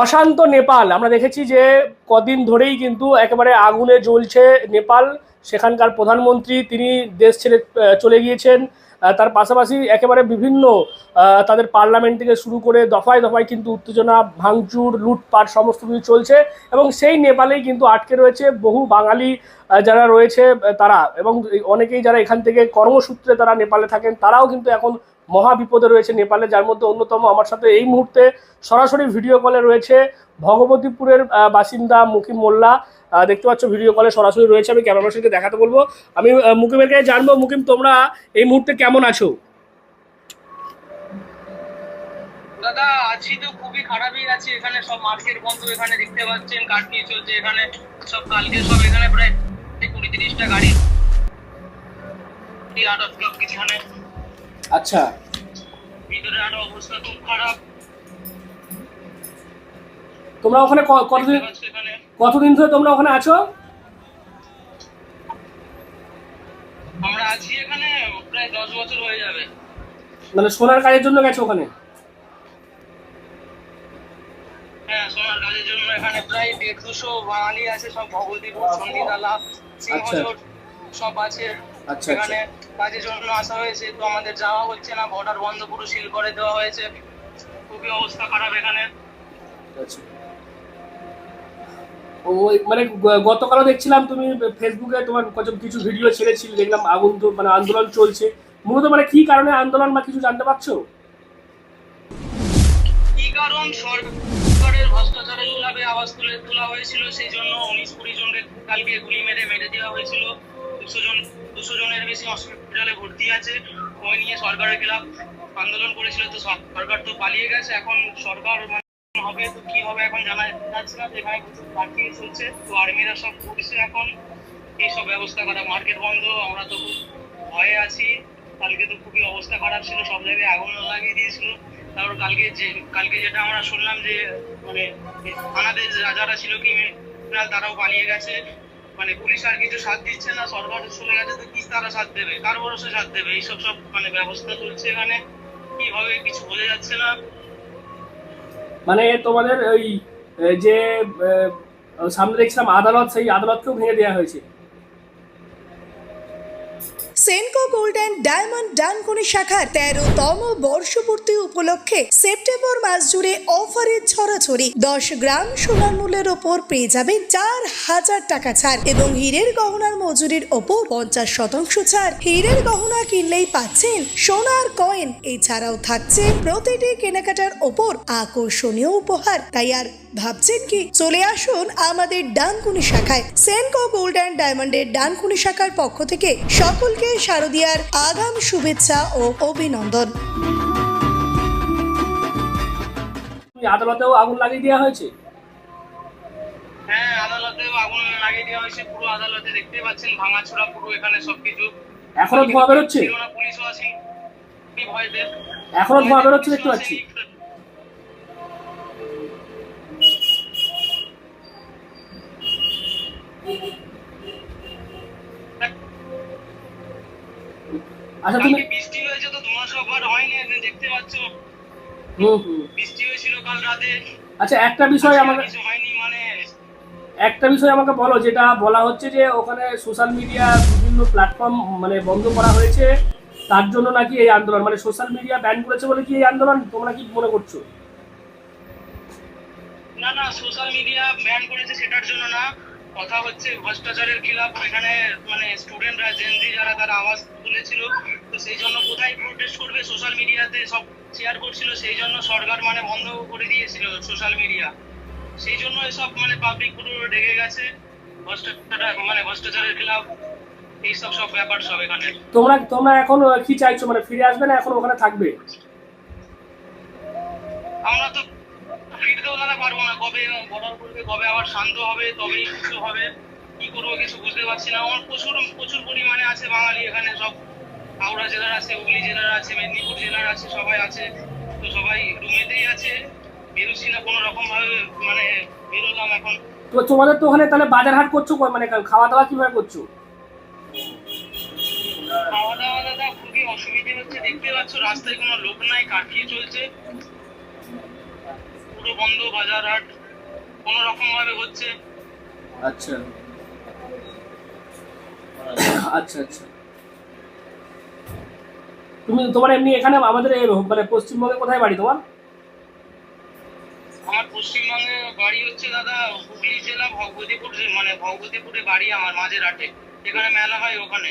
অশান্ত নেপাল। আমরা দেখেছি যে কদিন ধরেই কিন্তু একেবারে আগুনে জ্বলছে নেপাল। সেখানকার প্রধানমন্ত্রী, তিনি দেশ ছেড়ে চলে গিয়েছেন। তার পাশাপাশি একেবারে বিভিন্ন তাদের পার্লামেন্ট থেকে শুরু করে দফায় দফায় কিন্তু উত্তেজনা, ভাঙচুর, লুটপাট সমস্ত কিছু চলছে এবং সেই নেপালেই কিন্তু আটকে রয়েছে বহু বাঙালি যারা রয়েছে তারা। এবং অনেকেই যারা এখান থেকে কর্মসূত্রে তারা নেপালে থাকেন, তারাও কিন্তু এখন মহা বিপদে রয়েছে নেপালে, যার মধ্যে অন্যতম আমার সাথে এই মুহূর্তে সরাসরি ভিডিও কলে রয়েছে ভগবতীপুরের বাসিন্দা মুকিম মোল্লা। দেখতে পাচ্ছ ভিডিও কলে সরাসরি রয়েছে, আমি ক্যামেরা পার্সনকে দেখাতে বলব। আমি মুকিমের কাছে জানব, মুকিম, তোমরা এই মুহূর্তে কেমন আছো? দাদা আছি তো খুবই খারাপই আছে, এখানে সব মার্কেট বন্ধ, এখানে দেখতে পাচ্ছেন কাটনি চলছে, এখানে সব কালকে সব, এখানে প্রায় কুড়ি তিরিশটা গাড়ি আট ব্লক এখানে। আচ্ছা। ভিতরে আরও অবস্থা খুব খারাপ। তোমরা ওখানে কতদিন কতদিন ধরে তোমরা ওখানে আছো? আমরা আছি এখানে প্রায় দশ বছর হয়ে যাবে। মানে সোনার কাজের জন্য গেছো ওখানে? হ্যাঁ সোনার কাজের জন্য এখানে প্রায় দেড় দুশো বাঙালি আছে সব ভগবতীপুর সন্ধিদালা সিংহজোট সব আছে। আচ্ছা, এখানে কাজের জন্য আসা হয়েছে তো আমাদের যাওয়া হচ্ছে না বর্ডার বন্ধ পুরো সিল করে দেওয়া হয়েছে। খুবই অবস্থা খারাপ এখানে। আচ্ছা। মানে গতকালও দেখছিলাম তুমি ফেসবুকে তোমার কত- কিছু ভিডিও ছেড়েছিলে দেখলাম আগুন মানে আন্দোলন চলছে। মূলত মানে কি কারণে আন্দোলন বা কিছু জানতে পারছ? কি কারণ? সরকারের ভ্রষ্টাচারের লাভে আওয়াজ তুলে তোলা হয়েছিল সেই জন্য উনিশ কুড়ি জনকে কালকে গুলি মেরে মেরে দেওয়া হয়েছিল। দুশো জন দুশো জনের বেশি হসপিটালে ভর্তি আছে। ওই নিয়ে সরকারের খেলাফ আন্দোলন করেছিল, তো সরকার তো পালিয়ে গেছে। এখন সরকার মানে হবে তো কি হবে এখন জানা যাচ্ছে না। এখানে কিছু প্রার্থী চলছে। তো আর্মিরা সব করছে এখন। এইসব ব্যবস্থা করা মার্কেট বন্ধ। আমরা তো খুব ভয়ে আছি। কালকে তো খুবই অবস্থা খারাপ ছিল, সব জায়গায় আগুন লাগিয়ে দিয়েছিল। তারপর কালকে যে, কালকে যেটা আমরা শুনলাম যে মানে থানাতে যারা ছিল ক্রিমিনাল তারাও পালিয়ে গেছে। মানে পুলিশ আর কিছু সাথ দিচ্ছে না সরকার চলে গেছে, তো কি তারা সাথ দেবে? কার ভরসা সাথ দেবে? এইসব সব মানে ব্যবস্থা চলছে এখানে। কীভাবে কিছু বোঝা যাচ্ছে না। মানে তোমাদের ওই যে সামনে দেখছিলাম আদালত, সেই আদালতকেও ভেঙে দেওয়া হয়েছে। Senco gold and diamond Dankuni শাখার তেরোতম বর্ষপূর্তি উপলক্ষে সেপ্টেম্বর মাস জুড়ে অফারের ছড়াছড়ি। দশ গ্রাম সোনার মূল্যের ওপর পেয়ে যাবেন চার হাজার টাকা ছাড় এবং হীরের গহনার মজুরির ওপর পঞ্চাশ শতাংশ ছাড়। হীরের গহনা কিনলেই পাচ্ছেন সোনার কয়েন এছাড়াও থাকছে প্রতিটি কেনাকাটার ওপর আকর্ষণীয় উপহার। তাই আর ভাবছেন কি? চলে আসুন আমাদের ডানকুনি শাখায়। সেনকো গোল্ড অ্যান্ড ডায়মন্ডের ডানকুনি শাখার পক্ষ থেকে সকলকে শারদিয়ার আগাম শুভেচ্ছা ও অভিনন্দন। তুমি আদালতেও আগুন লাগিয়ে দেওয়া হয়েছে? হ্যাঁ আদালতেও আগুন লাগিয়ে দেওয়া হয়েছে। পুরো আদালতে দেখতে পাচ্ছেন ভাঙাচোরা পুরো এখানে সবকিছু। এখনও ধোঁয়া বেরোচ্ছে? পুলিশও আছে এখনও ধোঁয়া বেরোচ্ছে দেখতে পাচ্ছি। আচ্ছা তুমি বৃষ্টি হয়েছে তো তোমার সব আর হয়নি দেখতে পাচ্ছ? হুম হুম। বৃষ্টি হয়েছিল কাল রাতে। আচ্ছা একটা বিষয় আমাকে হয়নি মানে। একটা বিষয় আমাকে বলো যেটা বলা হচ্ছে যে ওখানে সোশ্যাল মিডিয়া বিভিন্ন প্ল্যাটফর্ম মানে বন্ধ করা হয়েছে তার জন্য নাকি এই আন্দোলন মানে সোশ্যাল মিডিয়া ব্যান করেছে বলে কি এই আন্দোলন? তোমরা কি মনে করছ? না না সোশ্যাল মিডিয়া ব্যান করেছে সেটার জন্য না। কথা হচ্ছে ভ্রষ্টাচারের খিলাফ এখানে মানে স্টুডেন্টরা জেনজি যারা তারা আওয়াজ তুলেছিল। তো সেই জন্য কোথায় প্রোটেস্ট করবে? সোশ্যাল মিডিয়াতে সব শেয়ার করছিল সেই জন্য সরকার মানে বন্ধ করে দিয়েছিল সোশ্যাল মিডিয়া সেই জন্য এসব মানে পাবলিক পুরো ঢেকে গেছে। ভ্রষ্টাচার মানে ভ্রষ্টাচারের খিলাফ এইসব সব ব্যাপার সব এখানে। তোমরা তোমরা এখন কি চাইছো? মানে ফিরে আসবে না? এখন ওখানে থাকবে? আমরা তো ফিরতেও দাঁড়া পারব না। কবে বর্ডার করবে কবে আবার শান্ত হবে তবেই কিছু হবে কি করব কিছু বুঝতে পারছি না। আমার প্রচুর প্রচুর পরিমাণে আছে বাঙালি এখানে সব। হাওড়া জেলার আছে হুগলি জেলার আছে মেদিনীপুর জেলার আছে সবাই আছে। তো সবাই রুমেতেই আছে। বেরোচ্ছি না কোনো রকম ভাবে মানে বেরোলাম এখন। তো তোমাদের তো ওখানে তাহলে বাজার হাট করছ? মানে খাওয়া দাওয়া কীভাবে করছ? খাওয়া দাওয়া দাদা খুবই অসুবিধে হচ্ছে। দেখতে পাচ্ছ রাস্তায় কোনো লোক নাই কাটিয়ে চলছে। পুরো বন্ধ বাজার হাট কোনো রকম ভাবে হচ্ছে। আচ্ছা। আচ্ছা আচ্ছা। তুমি তোমার এমনি এখানে আমাদের মানে পশ্চিমবঙ্গে কোথায় বাড়ি তোমার? আমার পশ্চিমবঙ্গে বাড়ি হচ্ছে দাদা হুগলি জেলা ভগবতীপুর মানে ভগবতীপুরে বাড়ি আমার মাঝের হাটে। এখানে মেলা হয় ওখানে।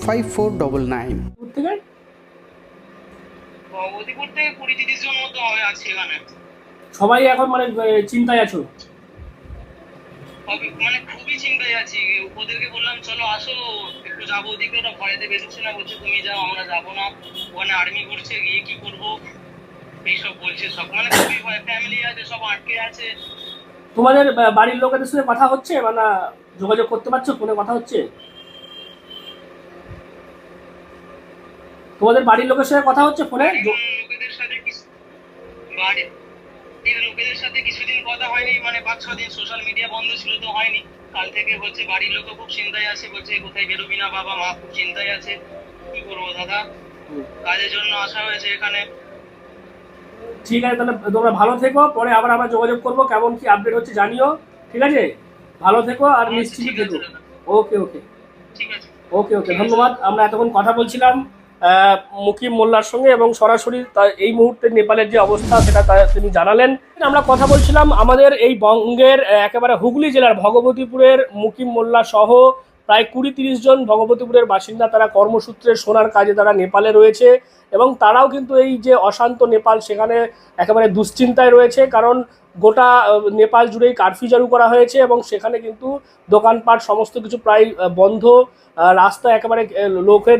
five four double nine সবাই এখন মানে চিন্তায় আছো? মানে খুবই চিন্তায় আছি। ওদেরকে বললাম চলো আসো একটু যাব ওদিকে ওরা ভয়েতে বেরোচ্ছে না বলছে তুমি যাও আমরা যাব না। ওখানে আর্মি করছে গিয়ে কি করব? এইসব বলছে সব। মানে খুবই ভয় ফ্যামিলি আছে সব আটকে আছে। তোমাদের বাড়ির লোকেদের সাথে কথা হচ্ছে? মানে যোগাযোগ করতে পারছ? ফোনে কথা হচ্ছে? তোমাদের বাড়ির লোকের সাথে কথা হচ্ছে ফোনে? লোকেদের সাথে বাড়ির লোকেদের সাথে কিছুদিন কথা হয়নি মানে পাঁচ ছ দিন সোশ্যাল মিডিয়া বন্ধ ছিল তো হয়নি। কাল থেকে হচ্ছে বাড়ির লোকও খুব চিন্তায় আছে বলছে কোথায় বেরোবি না বাবা মা খুব চিন্তায় আছে। কি করব দাদা? কাজের জন্য আসা হয়েছে এখানে। ঠিক আছে তাহলে তোমরা ভালো থেকো পরে আবার আমরা যোগাযোগ করব কেমন কি আপডেট হচ্ছে জানিও ঠিক আছে? ভালো থেকো আর থেকো। দাদা। ওকে ওকে ঠিক আছে। ওকে ওকে ধন্যবাদ আমরা এতক্ষণ কথা বলছিলাম। মুকিম মোল্লার সঙ্গে এবং সরাসরি এই মুহূর্তে নেপালের যে অবস্থা সেটা তিনি জানালেন। আমরা কথা বলছিলাম আমাদের এই বঙ্গের একেবারে হুগলি জেলার ভগবতীপুরের মুকিম মোল্লা সহ প্রায় কুড়ি তিরিশ জন ভগবতীপুরের বাসিন্দা তারা কর্মসূত্রে সোনার কাজে তারা নেপালে রয়েছে। এবং তারাও কিন্তু এই যে অশান্ত নেপাল সেখানে একেবারে দুশ্চিন্তায় রয়েছে, কারণ গোটা নেপাল জুড়েই কারফিউ চালু করা হয়েছে এবং সেখানে কিন্তু দোকানপাট সমস্ত কিছু প্রায় বন্ধ রাস্তা একেবারে লোকের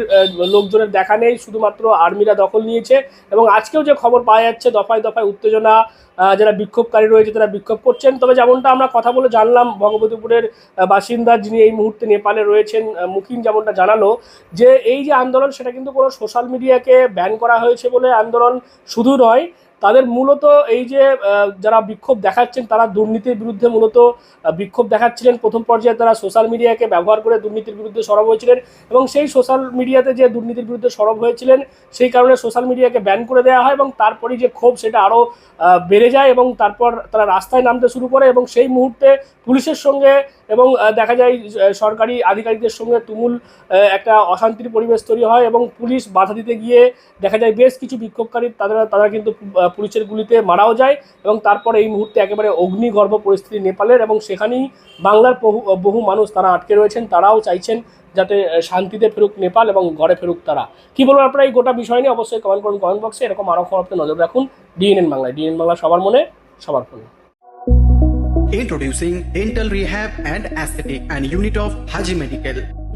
লোকজনের দেখা নেই, শুধুমাত্র আর্মিরা দখল নিয়েছে এবং আজকেও যে খবর পাওয়া যাচ্ছে দফায় দফায় উত্তেজনা যারা বিক্ষোভকারী রয়েছে তারা বিক্ষোভ করছেন। তবে যেমনটা আমরা কথা বলে জানলাম ভগবতীপুরের বাসিন্দা যিনি এই মুহূর্তে নেপালে রয়েছেন মুকিম যেমনটা জানালো যে এই যে আন্দোলন সেটা কিন্তু কোনো সোশ্যাল মিডিয়াকে ব্যান করা হয়েছে বলে আন্দোলন শুধু নয় তাদের মূলত এই যে যারা বিক্ষোভ দেখাচ্ছেন, তারা দুর্নীতির বিরুদ্ধে মূলত বিক্ষোভ দেখাচ্ছিলেন। প্রথম পর্যায়ে তারা সোশ্যাল মিডিয়াকে ব্যবহার করে দুর্নীতির বিরুদ্ধে সরব হয়েছিলেন এবং সেই সোশ্যাল মিডিয়াতে যে দুর্নীতির বিরুদ্ধে সরব হয়েছিলেন, সেই কারণে সোশ্যাল মিডিয়াকে ব্যান করে দেওয়া হয় এবং তারপরেই যে ক্ষোভ সেটা আরও বেড়ে যায় এবং তারপর তারা রাস্তায় নামতে শুরু করে এবং সেই মুহূর্তে পুলিশের সঙ্গে এবং দেখা যায় সরকারি আধিকারিকদের সঙ্গে তুমুল একটা অশান্তির পরিবেশ তৈরি হয় এবং পুলিশ বাধা দিতে গিয়ে দেখা যায়, বেশ কিছু বিক্ষোভকারী তারা তারা কিন্তু পুলিশের গুলিতে মারাও যায় এবং তারপরে এই মুহূর্তে একেবারে অগ্নিগর্ভ পরিস্থিতি নেপালের এবং সেখানেই বাংলার বহু বহু মানুষ তারা আটকে রয়েছেন, তারাও চাইছেন যাতে শান্তিতে ফেরুক নেপাল এবং ঘরে ফেরুক তারা। কি বলব আপনারা এই গোটা বিষয় নিয়ে অবশ্যই কমেন্ট করুন কমেন্ট বক্সে এরকম আরও খবর আপনি নজর রাখুন ডিএনএন বাংলায়। ডিএনএন বাংলা সবার মনে, সবার ফোনে। Introducing Dental Rehab and Aesthetic and Unit of Haji Medical.